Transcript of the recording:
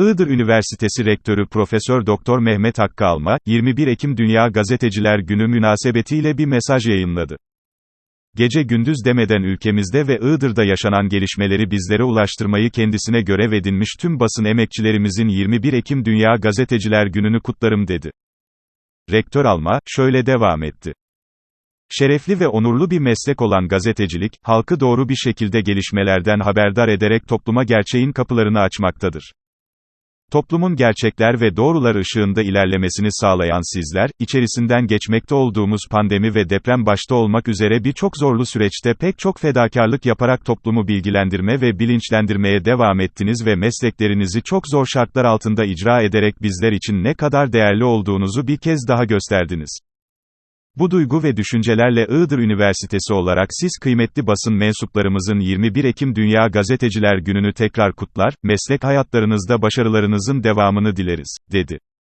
Iğdır Üniversitesi Rektörü Profesör Doktor Mehmet Hakkı Alma, 21 Ekim Dünya Gazeteciler Günü münasebetiyle bir mesaj yayınladı. Gece gündüz demeden ülkemizde ve Iğdır'da yaşanan gelişmeleri bizlere ulaştırmayı kendisine görev edinmiş tüm basın emekçilerimizin 21 Ekim Dünya Gazeteciler Günü'nü kutlarım dedi. Rektör Alma, şöyle devam etti. Şerefli ve onurlu bir meslek olan gazetecilik, halkı doğru bir şekilde gelişmelerden haberdar ederek topluma gerçeğin kapılarını açmaktadır. Toplumun gerçekler ve doğrular ışığında ilerlemesini sağlayan sizler, içerisinden geçmekte olduğumuz pandemi ve deprem başta olmak üzere birçok zorlu süreçte pek çok fedakarlık yaparak toplumu bilgilendirme ve bilinçlendirmeye devam ettiniz ve mesleklerinizi çok zor şartlar altında icra ederek bizler için ne kadar değerli olduğunuzu bir kez daha gösterdiniz. Bu duygu ve düşüncelerle Iğdır Üniversitesi olarak siz kıymetli basın mensuplarımızın 21 Ekim Dünya Gazeteciler Günü'nü tekrar kutlar, meslek hayatlarınızda başarılarınızın devamını dileriz, dedi.